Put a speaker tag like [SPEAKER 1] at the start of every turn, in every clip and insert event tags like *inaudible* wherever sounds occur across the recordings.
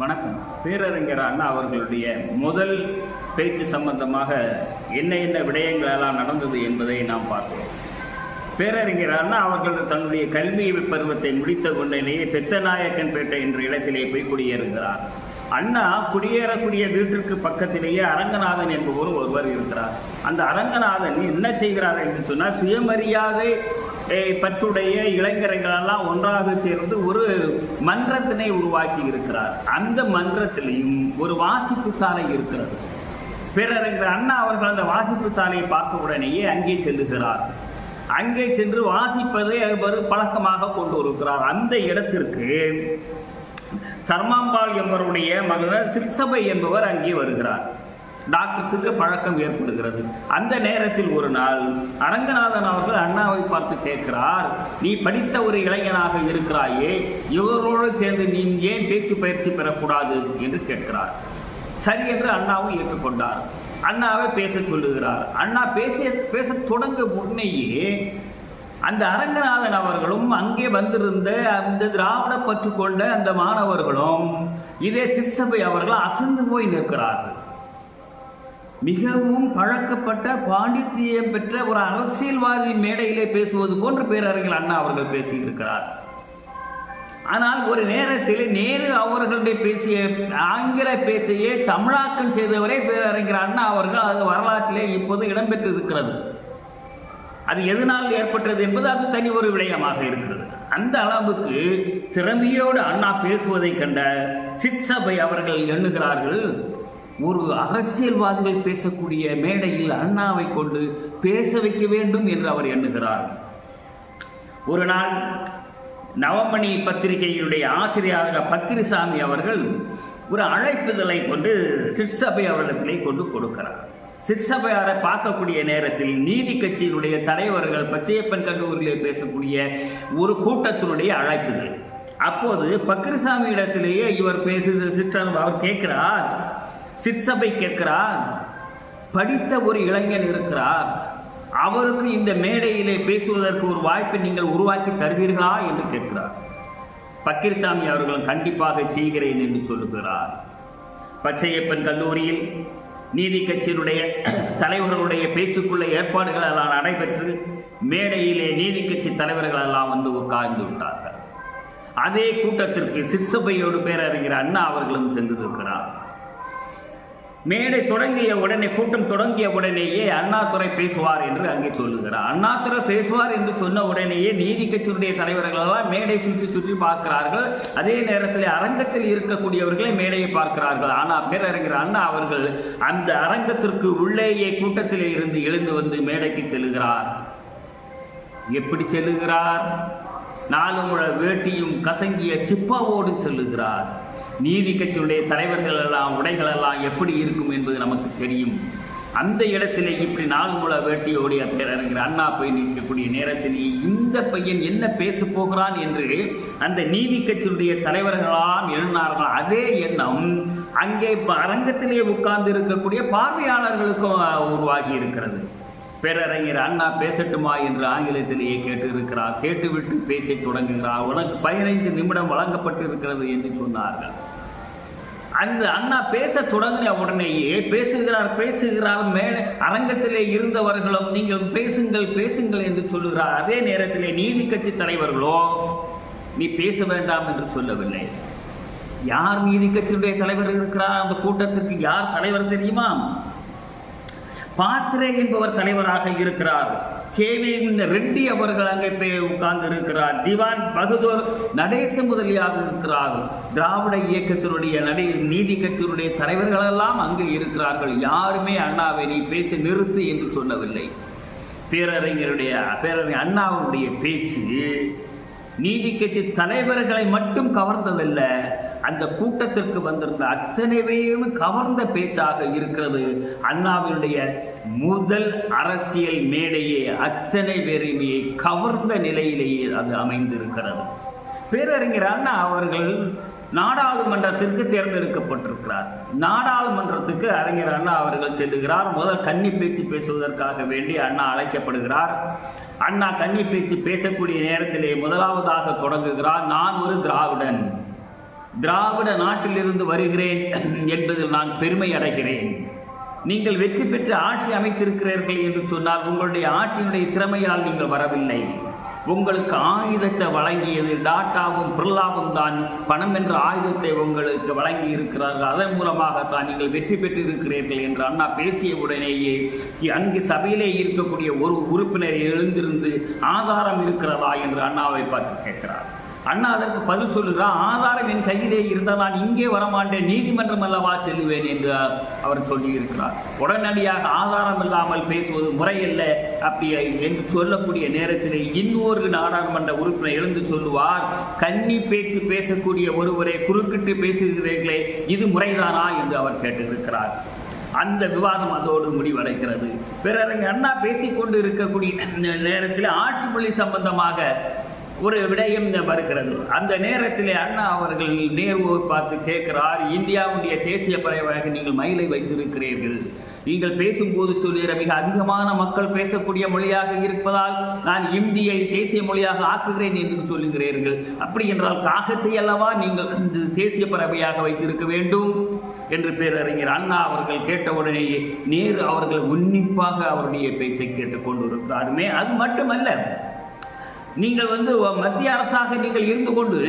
[SPEAKER 1] வணக்கம். பேரறிஞர் அண்ணா அவர்களுடைய முதல் பேச்சு சம்பந்தமாக என்ன என்ன விடயங்களெல்லாம் நடந்தது என்பதை நாம் பார்க்கிறோம் பேரறிஞர் அண்ணா அவர்கள் தன்னுடைய கல்வி பருவத்தை முடித்த உடனேயே பெத்தநாயக்கன்பேட்டை என்ற இடத்திலே போய் குடியேறுகிறார். அண்ணா குடியேறக்கூடிய வீட்டிற்கு பக்கத்திலேயே அரங்கநாதன் என்பவர் ஒருவர் இருக்கிறார். அந்த அரங்கநாதன் என்ன செய்கிறார் என்று சொன்னால் சுயமரியாதை பற்றுடைய இளைஞர்களெல்லாம் ஒன்றாக சேர்ந்து ஒரு மன்றத்தினை உருவாக்கி இருக்கிறார். அந்த மன்றத்திலையும் ஒரு வாசிப்பு சாலை இருக்கிறது. பேரறிஞர் அண்ணா அவர்கள் அந்த வாசிப்பு சாலையை பார்த்த உடனேயே அங்கே செல்லுகிறார். அங்கே சென்று வாசிப்பதை அவர் பழக்கமாக கொண்டு வருகிறார் அந்த இடத்திற்கு தர்மாம்பாள் என்பவருடைய மகனர் சிற்சபை என்பவர் அங்கே வருகிறார். டாக்டர்ஸுக்கு பழக்கம் ஏற்படுகிறது. அந்த நேரத்தில் ஒரு நாள் அரங்கநாதன் அவர்கள் அண்ணாவை பார்த்து கேட்கிறார் நீ படித்த ஒரு இளைஞனாக இருக்கிறாயே இவரோடு சேர்ந்து நீ ஏன் பேச்சு பயிற்சி பெறக்கூடாது? என்று கேட்கிறார். சரி என்று அண்ணாவும் ஏற்றுக்கொண்டார். அண்ணாவை பேச சொல்லுகிறார். அண்ணா பேச பேச தொடங்க முன்னையே அந்த அரங்கநாதன் அவர்களும் அங்கே வந்திருந்த அந்த திராவிட பற்று கொண்ட அந்த மாணவர்களும் இதே சிற்சபை அவர்கள் அசந்து போய் நிற்கிறார்கள். மிகவும் பழக்கப்பட்ட பாண்டித்தியம் பெற்ற ஒரு அரசியல்வாதி மேடையிலே பேசுவது போன்று பேரறிஞர் அண்ணா அவர்கள் பேசியிருக்கிறார் ஆனால் ஒரு நேரத்தில் நேரு அவர்களுடைய பேசிய ஆங்கில பேச்சையே தமிழாக்கம் செய்தவரே பேரறிஞர் அண்ணா அவர்கள் அது வரலாற்றிலே இப்போது இடம்பெற்றிருக்கிறது. அது எதனால் ஏற்பட்டது என்பது அது தனி ஒரு விடயமாக இருக்கிறது. அந்த அளவுக்கு திறமையோடு அண்ணா பேசுவதை கண்ட சிற்சபை அவர்கள் எண்ணுகிறார்கள் ஒரு அரசியல்வாதிகள் பேசக்கூடிய மேடையில் அண்ணாவை கொண்டு பேச வைக்க வேண்டும் என்று அவர் எண்ணுகிறார். ஒரு நாள் நவமணி பத்திரிகையினுடைய ஆசிரியராக பத்திரிசாமி அவர்கள் ஒரு அழைப்புதலை கொண்டு சிற்சபை அவரிடத்திலே கொண்டு கொடுக்கிறார். சிற்சபையாரை பார்க்கக்கூடிய நேரத்தில் நீதி கட்சியினுடைய தலைவர்கள் பச்சையப்பன் கல்லூரியிலே பேசக்கூடிய ஒரு கூட்டத்தினுடைய அழைப்புதல். அப்போது பக்ரிசாமி இடத்திலேயே இவர் பேசுகிற சிற்றன் அவர் கேட்கிறார் சிற்சபை கேட்கிறார் படித்த ஒரு இளைஞன் இருக்கிறார். அவருக்கு இந்த மேடையிலே பேசுவதற்கு ஒரு வாய்ப்பை நீங்கள் உருவாக்கி தருவீர்களா என்று கேட்கிறார். பக்கீர்சாமி அவர்களும் கண்டிப்பாக செய்கிறேன் என்று சொல்லுகிறார். பச்சையப்பன் கல்லூரியில் நீதி கட்சியினுடைய தலைவர்களுடைய பேச்சுக்குள்ள ஏற்பாடுகள் எல்லாம் நடைபெற்று மேடையிலே நீதி கட்சி தலைவர்கள் எல்லாம் வந்து உட்கார்ந்து விட்டார்கள். அதே கூட்டத்திற்கு சிற்சபையோடு பேரறிஞர் அண்ணா அவர்களும் சென்றிருக்கிறார். மேடை தொடங்கிய உடனே கூட்டம் தொடங்கிய உடனேயே அண்ணாதுரை பேசுவார் என்று அங்கே சொல்லுகிறார். அண்ணாதுரை பேசுவார் என்று சொன்ன உடனேயே நீதி கட்சியினுடைய தலைவர்களெல்லாம் மேடை சுற்றி சுற்றி பார்க்கிறார்கள். அதே நேரத்தில் அரங்கத்தில் இருக்கக்கூடியவர்களை மேடையை பார்க்கிறார்கள். ஆனால் பேரறிஞர் அண்ணா அவர்கள் அந்த அரங்கத்திற்கு உள்ளேயே கூட்டத்தில் இருந்து எழுந்து வந்து மேடைக்கு செல்லுகிறார் எப்படி செல்லுகிறார்? நாலு முழ வேட்டியும் கசங்கிய சிப்பாவோடு செல்லுகிறார். நீதி கட்சியுடைய தலைவர்கள் எல்லாம் உடைகள் எல்லாம் எப்படி இருக்கும் என்பது நமக்கு தெரியும். அந்த இடத்திலே இப்படி நாலு முழ வேட்டியோடு பேரறிஞர் அண்ணா போய் நிற்கக்கூடிய நேரத்தில் இந்த பையன் என்ன பேச போகிறான் என்று அந்த நீதி கட்சியுடைய தலைவர்களாம் எண்ணினார்கள் அதே எண்ணம் அங்கே இப்போ அரங்கத்திலே உட்கார்ந்து இருக்கக்கூடிய பார்வையாளர்களுக்கும் உருவாகி இருக்கிறது. பேரறிஞர் அண்ணா பேசட்டுமா என்று ஆங்கிலத்திலேயே கேட்டு இருக்கிறார். கேட்டுவிட்டு பேச்சை தொடங்குகிறார். உனக்கு பதினைந்து நிமிடம் வழங்கப்பட்டு இருக்கிறது என்று சொன்னார்கள். அந்த அண்ணா பேச தொடங்கின உடனேயே பேசுகிறார் பேசுகிறார் மேலே அரங்கத்திலே இருந்தவர்களும் நீங்கள் பேசுங்கள் பேசுங்கள் என்று சொல்லுகிறார். அதே நேரத்திலே நீதி கட்சி தலைவர்களோ நீ பேச வேண்டாம் என்று சொல்லவில்லை. யார் நீதி கட்சியுடைய தலைவர் இருக்கிறார்? அந்த கூட்டத்திற்கு யார் தலைவர் தெரியுமா? பாத்திரே என்பவர் தலைவராக இருக்கிறார். கேவி ரெட்டி அவர்கள் அங்கே போய் உட்கார்ந்து இருக்கிறார் திவான் பகதூர் நடேச முதலியாக இருக்கிறார். திராவிட இயக்கத்தினுடைய நடை நீதி கட்சியினுடைய தலைவர்களெல்லாம் அங்கே இருக்கிறார்கள். யாருமே அண்ணாவை நீ பேச்சு நிறுத்து என்று சொல்லவில்லை. பேரறிஞருடைய பேரறிஞர் அண்ணாவுடைய பேச்சு நீதி கட்சி தலைவர்களை மட்டும் கவர்ந்ததில்லை. அந்த கூட்டத்திற்கு வந்திருந்த அத்தனை பேரும் கவர்ந்த பேச்சாக இருக்கிறது. அண்ணாவினுடைய முதல் அரசியல் மேடையே அத்தனை பேரையுமே கவர்ந்த நிலையிலேயே அது அமைந்திருக்கிறது. பேரறிஞர் அண்ணா அவர்கள் நாடாளுமன்றத்திற்கு தேர்ந்தெடுக்கப்பட்டிருக்கிறார். நாடாளுமன்றத்துக்கு அறிஞர் அண்ணா அவர்கள் செல்லுகிறார். முதல் கன்னி பேச்சு பேசுவதற்காக வேண்டி அண்ணா அழைக்கப்படுகிறார். அண்ணா கன்னி பேச்சு பேசக்கூடிய நேரத்திலே முதலாவதாக தொடங்குகிறார். நான் ஒரு திராவிடன். திராவிட நாட்டிலிருந்து வருகிறேன் *clears throat* என்பதில் நான் பெருமை அடைகிறேன். நீங்கள் வெற்றி பெற்று ஆட்சி அமைத்திருக்கிறீர்கள் என்று சொன்னால் உங்களுடைய ஆட்சியினுடைய திறமையால் நீங்கள் வரவில்லை. உங்களுக்கு ஆயுதத்தை வழங்கியது டாட்டாவும் பிர்லாவும் தான். பணம் என்ற ஆயுதத்தை உங்களுக்கு வழங்கி இருக்கிறார்கள் அதன் மூலமாகத்தான் நீங்கள் வெற்றி பெற்று இருக்கிறீர்கள் என்று அண்ணா பேசிய உடனேயே அங்கு சபையிலே இருக்கக்கூடிய ஒரு உறுப்பினர் எழுந்திருந்து ஆதாரம் இருக்கிறதா? என்று அண்ணாவை பார்த்து கேட்கிறார். அண்ணா அதற்கு பதில் சொல்லுகிறார் ஆதாரம் என் கையிலே இருந்தால் நான் இங்கே வரமாட்டேன் நீதிமன்றம் அல்லவா செல்லுவேன்? என்று அவர் சொல்லியிருக்கிறார். உடனடியாக ஆதாரம் இல்லாமல் பேசுவது முறையல்ல அப்படி என்று சொல்லக்கூடிய நேரத்தில் இன்னொரு நாடாளுமன்ற உறுப்பினர் எழுந்து சொல்லுவார் கன்னி பேச்சு பேசக்கூடிய ஒருவரை குறுக்கிட்டு பேசுகிறீர்களே இது முறைதானா? என்று அவர் கேட்டிருக்கிறார். அந்த விவாதம் அதோடு முடிவடைகிறது. பிறருங்க அண்ணா பேசிக்கொண்டு இருக்கக்கூடிய நேரத்தில் ஆட்சி மொழி சம்பந்தமாக ஒரு விடயம் வருகிறது. அந்த நேரத்திலே அண்ணா அவர்கள் நேருவை பார்த்து கேட்கிறார் இந்தியாவுடைய தேசிய பறவையாக நீங்கள் மயிலை வைத்திருக்கிறீர்கள். நீங்கள் பேசும்போது சொல்லுகிற மிக அதிகமான மக்கள் பேசக்கூடிய மொழியாக இருப்பதால் நான் இந்தியை தேசிய மொழியாக ஆக்குகிறேன் என்று சொல்லுகிறீர்கள். அப்படி என்றால் காகத்தை அல்லவா நீங்கள் இந்த தேசிய பறவையாக வைத்திருக்க வேண்டும்? என்று பேரறிஞர் அண்ணா அவர்கள் கேட்டவுடனேயே நேரு அவர்கள் உன்னிப்பாக அவருடைய பேச்சை கேட்டுக்கொண்டிருக்கிறாருமே அது மட்டுமல்ல நீங்கள் வந்து மத்திய அரசாக நீங்கள் இருந்து கொண்டு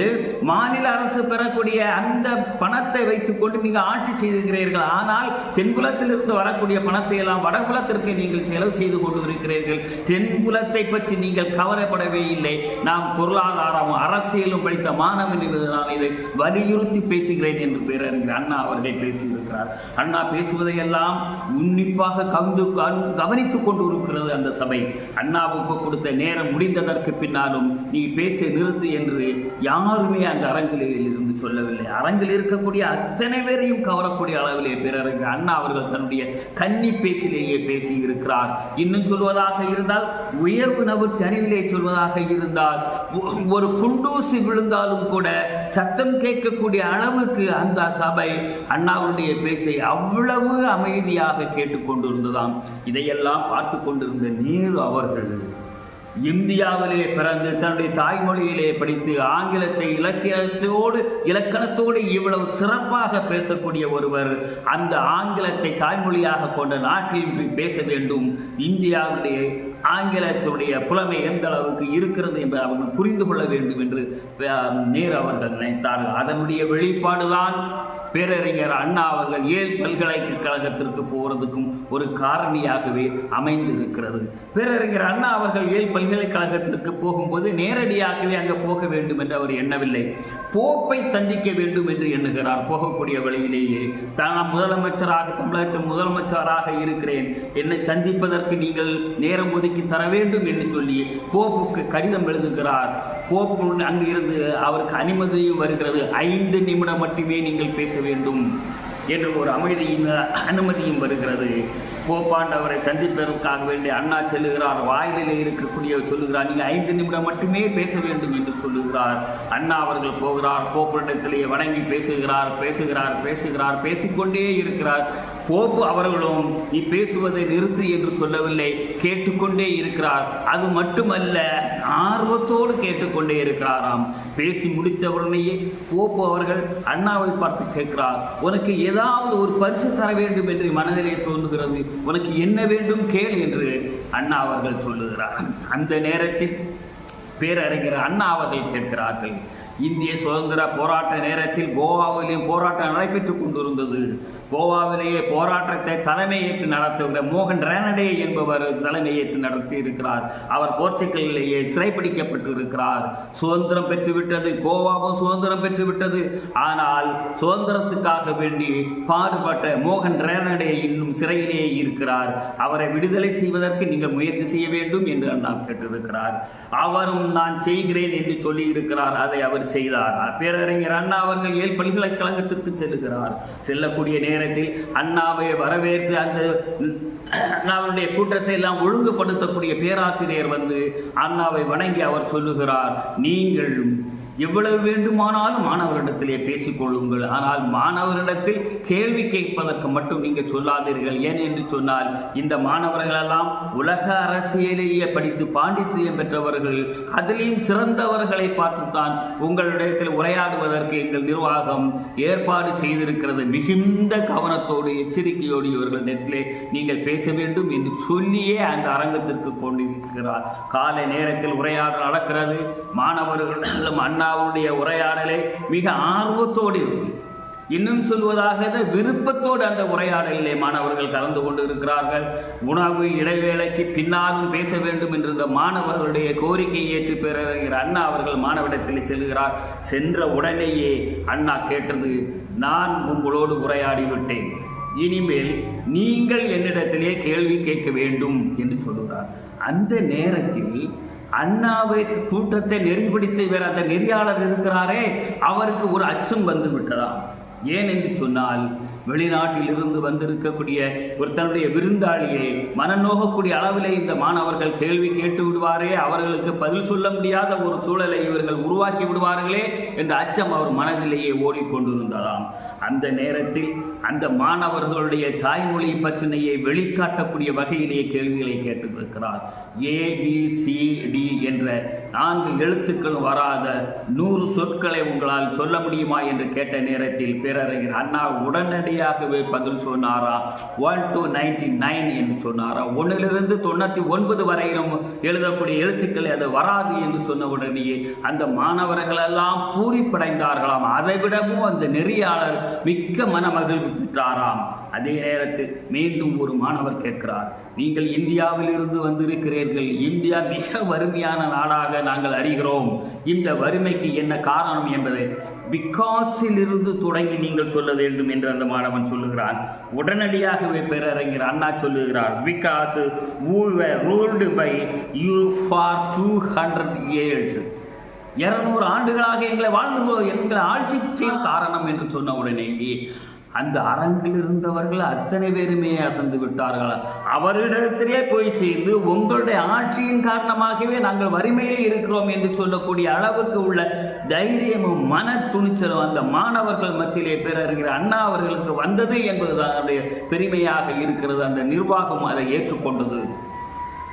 [SPEAKER 1] மாநில அரசு பெறக்கூடிய அந்த பணத்தை வைத்துக்கொண்டு நீங்கள் ஆட்சி செய்திருக்கிறீர்கள். ஆனால் தென்குலத்திலிருந்து வரக்கூடிய பணத்தை எல்லாம் வடகுலத்திற்கு நீங்கள் செலவு செய்து கொண்டு இருக்கிறீர்கள் தென்குலத்தை பற்றி நீங்கள் கவலைப்படவே இல்லை. நாம் பொருளாதாரம் அரசியலும் படித்த மாணவன் நான் இதை வலியுறுத்தி பேசுகிறேன் என்று பேரறிஞர் அண்ணா அவர்களை பேசியிருக்கிறார். அண்ணா பேசுவதையெல்லாம் உன்னிப்பாக கவுந்து கவனித்துக் கொண்டு இருக்கிறது அந்த சபை. அண்ணாவுக்கு கொடுத்த நேரம் முடிந்ததற்கு பின்னாலும் நீ பேச்சை நிறுத்து என்று யாருமே அந்த அரங்கிலில் இருந்து சொல்லவில்லை. அரங்கில் இருக்கக்கூடிய அத்தனை பேரையும் கவரக்கூடிய அளவிலே பிறருக்கு அண்ணா அவர்கள் தன்னுடைய கன்னி பேச்சிலேயே பேசி இருக்கிறார் இன்னும் சொல்வதாக இருந்தால் உயர்வு நபர் சரிவிலே சொல்வதாக இருந்தால் ஒரு குண்டூசி விழுந்தாலும் கூட சத்தம் கேட்கக்கூடிய அளவுக்கு அந்த சபை அண்ணாவுடைய பேச்சை அவ்வளவு அமைதியாக கேட்டுக்கொண்டிருந்ததாம். இதையெல்லாம் பார்த்து கொண்டிருந்த நேரு அவர்கள் இந்தியாவிலே பிறந்து தன்னுடைய தாய்மொழியிலே படித்து ஆங்கிலத்தை இலக்கியத்தோடு இலக்கணத்தோடு இவ்வளவு சிறப்பாக பேசக்கூடிய ஒருவர் அந்த ஆங்கிலத்தை தாய்மொழியாக கொண்ட நாட்டில் பேச வேண்டும். இந்தியாவுடைய ஆங்கிலத்துடைய புலமை எந்த அளவுக்கு இருக்கிறது என்று அவர்கள் புரிந்து கொள்ள வேண்டும் என்று நேரு அவர்கள் நினைத்தார்கள். அதனுடைய வெளிப்பாடுதான் பேரறிஞர் அண்ணா அவர்கள் ஏல் பல்கலைக்கழகத்திற்கு போகிறதுக்கும் ஒரு காரணியாகவே அமைந்திருக்கிறது. பேரறிஞர் அண்ணா அவர்கள் ஏல் பல்கலைக்கழகத்திற்கு போகும்போது நேரடியாகவே அங்கே போக வேண்டும் என்று அவர் எண்ணவில்லை. போப்பை சந்திக்க வேண்டும் என்று எண்ணுகிறார். போகக்கூடிய வழியிலேயே தான் முதலமைச்சராக தமிழகத்தின் முதலமைச்சராக இருக்கிறேன். என்னை சந்திப்பதற்கு நீங்கள் நேரம் ஒதுக்கி தர வேண்டும் என்று சொல்லி போப்புக்கு கடிதம் எழுதுகிறார். போப்பு அங்கிருந்து அவருக்கு அனுமதியும் வருகிறது. ஐந்து நிமிடம் மட்டுமே நீங்கள் பேச வேண்டும் என்று ஒரு அமைதியின் அனுமதியும் வருகிறது. போப்பாண்டவரை சந்திப்பதற்காக வேண்டிய அண்ணா செல்லுகிறார். வாயிலில் இருக்கக்கூடிய சொல்லுகிறார். நீங்கள் ஐந்து நிமிடம் மட்டுமே பேச வேண்டும் என்று சொல்லுகிறார். அண்ணா அவர்கள் போகிறார். போப்பிடத்திலேயே வணங்கி பேசுகிறார் பேசுகிறார் பேசுகிறார் பேசிக்கொண்டே இருக்கிறார். போப்பு அவர்களும் நீ பேசுவதை நிறுத்து என்று சொல்லவில்லை. கேட்டுக்கொண்டே இருக்கிறார். அது மட்டுமல்ல ஆர்வத்தோடு கேட்டுக்கொண்டே இருக்கிறாராம். பேசி முடித்தவுடனேயே போப்பு அவர்கள் அண்ணாவை பார்த்து கேட்கிறார். உனக்கு ஏதாவது ஒரு பரிசு தர வேண்டும் என்று மனதிலே தோன்றுகிறது. உனக்கு என்ன வேண்டும் கேள் என்று அண்ணா அவர்கள் சொல்லுகிறார். அந்த நேரத்தில் பேரறிஞர் அண்ணா அவர்கள் கேட்கிறார்கள். இந்திய சுதந்திர போராட்ட நேரத்தில் கோவாவிலேயும் போராட்டம் நடைபெற்றுக் கொண்டிருந்தது. கோவாவிலேயே போராட்டத்தை தலைமையேற்று நடத்துகிற மோகன் ரேனடே என்பவர் தலைமையேற்று நடத்தி இருக்கிறார் அவர் போர்ச்சுகலிலேயே சிறைப்பிடிக்கப்பட்டு இருக்கிறார் சுதந்திரம் பெற்றுவிட்டது. கோவாவும் சுதந்திரம் பெற்றுவிட்டது. ஆனால் சுதந்திரத்துக்காக வேண்டி பாடுபட்ட மோகன் ரேனடே இன்னும் சிறையிலேயே இருக்கிறார். அவரை விடுதலை செய்வதற்கு நீங்கள் முயற்சி செய்ய வேண்டும் என்று அண்ணா கேட்டிருக்கிறார். அவரும் நான் செய்கிறேன் என்று சொல்லி இருக்கிறார் அதை அவர் செய்தார். பேரறிஞர் அண்ணா அவர்கள் ஏல் பல்கலைக்கழகத்திற்கு செல்கிறார் செல்லக்கூடிய நேரம் நேரத்தில் அண்ணாவை வரவேற்று அந்த அண்ணாவுடைய கூட்டத்தை எல்லாம் ஒழுங்குபடுத்தக்கூடிய பேராசிரியர் வந்து அண்ணாவை வணங்கி அவர் சொல்லுகிறார் நீங்கள் எவ்வளவு வேண்டுமானாலும் மாணவரிடத்திலே பேசிக்கொள்ளுங்கள். ஆனால் மாணவரிடத்தில் கேள்வி கேட்பதற்கு மட்டும் நீங்கள் சொல்லாதீர்கள். ஏன் என்று சொன்னால் இந்த மாணவர்களெல்லாம் உலக அரசியலேயே படித்து பாண்டித்தியம் பெற்றவர்கள். அதிலேயும் சிறந்தவர்களை பார்த்துத்தான் உங்களிடத்தில் உரையாடுவதற்கு எங்கள் நிர்வாகம் ஏற்பாடு செய்திருக்கிறது. மிகுந்த கவனத்தோடு எச்சரிக்கையோடு இவர்கள் நெட்டிலே நீங்கள் பேச வேண்டும் என்று சொல்லியே அந்த அரங்கத்திற்கு கொண்டிருக்கிறார். காலை நேரத்தில் உரையாடல் நடக்கிறது. மாணவர்களும் அண்ணாவுடைய உரையாடலை மிக ஆர்வத்தோடு இன்னும் சொல்வதாக விருப்பத்தோடு அந்த உரையாடலிலே மாணவர்கள் கலந்து கொண்டு இருக்கிறார்கள் உணவு இடைவேளைக்கு பின்னாலும் பேச வேண்டும் என்று இந்த மாணவர்களுடைய கோரிக்கையை ஏற்று பெறுகிற அண்ணா அவர்கள் மாணவிடத்தில் செல்கிறார். சென்ற உடனேயே அண்ணா கேட்டது நான் உங்களோடு உரையாடி விட்டேன். இனிமேல் நீங்கள் என்னிடத்திலே கேள்வி கேட்க வேண்டும் என்று சொல்கிறார் அந்த நேரத்தில் அண்ணாவை கூட்டத்தை நெறிபிடித்து வேற அந்த நெறியாளர் இருக்கிறாரே அவருக்கு ஒரு அச்சம் வந்து விட்டதாம் ஏன் என்று சொன்னால் வெளிநாட்டில் இருந்து வந்திருக்கக்கூடிய ஒரு தன்னுடைய விருந்தாளியை மனநோகக்கூடிய அளவிலே இந்த மாணவர்கள் கேள்வி கேட்டு விடுவாரே அவர்களுக்கு பதில் சொல்ல முடியாத ஒரு சூழலை இவர்கள் உருவாக்கி விடுவார்களே என்ற அச்சம் அவர் மனதிலேயே ஓடிக்கொண்டிருந்ததாம். அந்த நேரத்தில் அந்த மாணவர்களுடைய தாய்மொழி பற்றினையை வெளிக்காட்டக்கூடிய வகையிலேயே கேள்விகளை கேட்டிருக்கிறார். ஏ பி சி டி என்ற நான்கு எழுத்துக்கள் வராத நூறு சொற்களை உங்களால் சொல்ல முடியுமா என்று கேட்ட நேரத்தில் பேரறிஞர் அண்ணா உடனடியாகவே பதில் சொன்னாரா? ஒன் டு நைன்டி நைன் என்று சொன்னாரா? ஒன்றிலிருந்து தொண்ணூற்றி ஒன்பது வரையிலும் எழுதக்கூடிய எழுத்துக்கள் அது வராது என்று சொன்ன உடனேயே அந்த மாணவர்களெல்லாம் பூரிப்படைந்தார்களாம். அதைவிடவும் அந்த நெறியாளர் மிக்க மனமகிழ்வு பெற்றாராம். அதே நேரத்தில் மீண்டும் ஒரு மாணவர் கேட்கிறார் நீங்கள் இந்தியாவிலிருந்து வந்திருக்கிறீர்கள். இந்தியா மிக வறுமையான நாடாக நாங்கள் அறிகிறோம். இந்த வறுமைக்கு என்ன காரணம் என்பதை பிகாஸிலிருந்து தொடங்கி நீங்கள் சொல்ல வேண்டும் என்று அந்த மாணவன் சொல்லுகிறான். உடனடியாகவே பேரறிஞர் அண்ணா சொல்லுகிறார் because ruled by you for two hundred years இருநூறு ஆண்டுகளாக எங்களை வாழ்ந்து எங்களை ஆட்சி காரணம் என்று சொன்ன உடனேயே அந்த அரங்கில் இருந்தவர்கள் அத்தனை பேருமே அசந்து விட்டார்கள். அவரிடத்திலே போய் சேர்ந்து உங்களுடைய ஆட்சியின் காரணமாகவே நாங்கள் வறுமையில் இருக்கிறோம் என்று சொல்லக்கூடிய அளவுக்கு உள்ள தைரியமும் மன துணிச்சலும் அந்த மாணவர்கள் மத்தியிலே பேரறிஞர் அண்ணா அவர்களுக்கு வந்தது என்பது தான் பெருமையாக இருக்கிறது. அந்த நிர்வாகம் அதை ஏற்றுக்கொண்டது.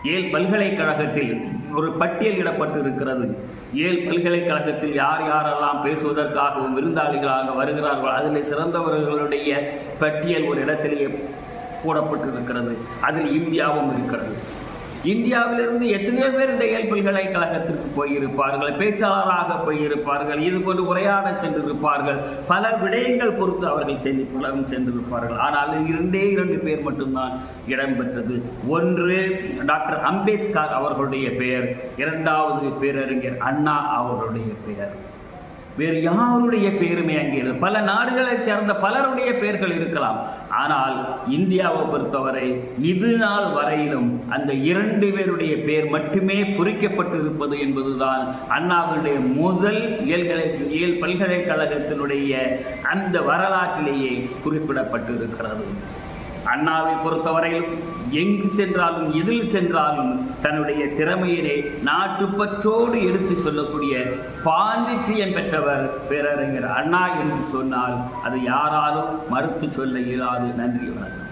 [SPEAKER 1] ஏல் பல்கலைக்கழகத்தில் ஒரு பட்டியல் இடப்பட்டு இருக்கிறது ஏல் பல்கலைக்கழகத்தில் யார் யாரெல்லாம் பேசுவதற்காகவும் விருந்தாளிகளாக வருகிறார்கள் அதில் சிறந்தவர்களுடைய பட்டியல் ஒரு இடத்திலேயே போடப்பட்டிருக்கிறது. அதில் இந்தியாவும் இருக்கிறது. இந்தியாவிலிருந்து எத்தனையோ பேர் இந்த இயல் பல்கலைக்கழகத்திற்கு போயிருப்பார்கள் பேச்சாளராக போயிருப்பார்கள் இது போன்று உரையாட சென்றிருப்பார்கள். பல விடயங்கள் பொறுத்து அவர்கள் சென்று பலரும் சென்றிருப்பார்கள். ஆனால் இரண்டே இரண்டு பேர் மட்டும்தான் இடம்பெற்றது ஒன்று டாக்டர் அம்பேத்கர் அவர்களுடைய பெயர் இரண்டாவது பேரறிஞர் அண்ணா அவர்களுடைய பெயர். வேறு யாருடைய பெயருமே அங்கே பல நாடுகளைச் சேர்ந்த பலருடைய பெயர்கள் இருக்கலாம். ஆனால் இந்தியாவை பொறுத்தவரை இது நாள் வரையிலும் அந்த இரண்டு பேருடைய பெயர் மட்டுமே பொறிக்கப்பட்டிருப்பது என்பதுதான் அண்ணாவுடைய முதல் இயல்களை இயல் பல்கலைக்கழகத்தினுடைய அந்த வரலாற்றிலேயே குறிப்பிடப்பட்டிருக்கிறது. அண்ணாவை பொறுத்தவரையிலும் எங்கு சென்றாலும் எதில் சென்றாலும் தன்னுடைய திறமையினை நாட்டுப்பற்றோடு எடுத்து சொல்லக்கூடிய பாண்டித்தியம் பெற்றவர் பேரறிஞர் அண்ணா என்று சொன்னால் அது யாராலும் மறுத்து சொல்ல இயலாது. நன்றி வணக்கம்.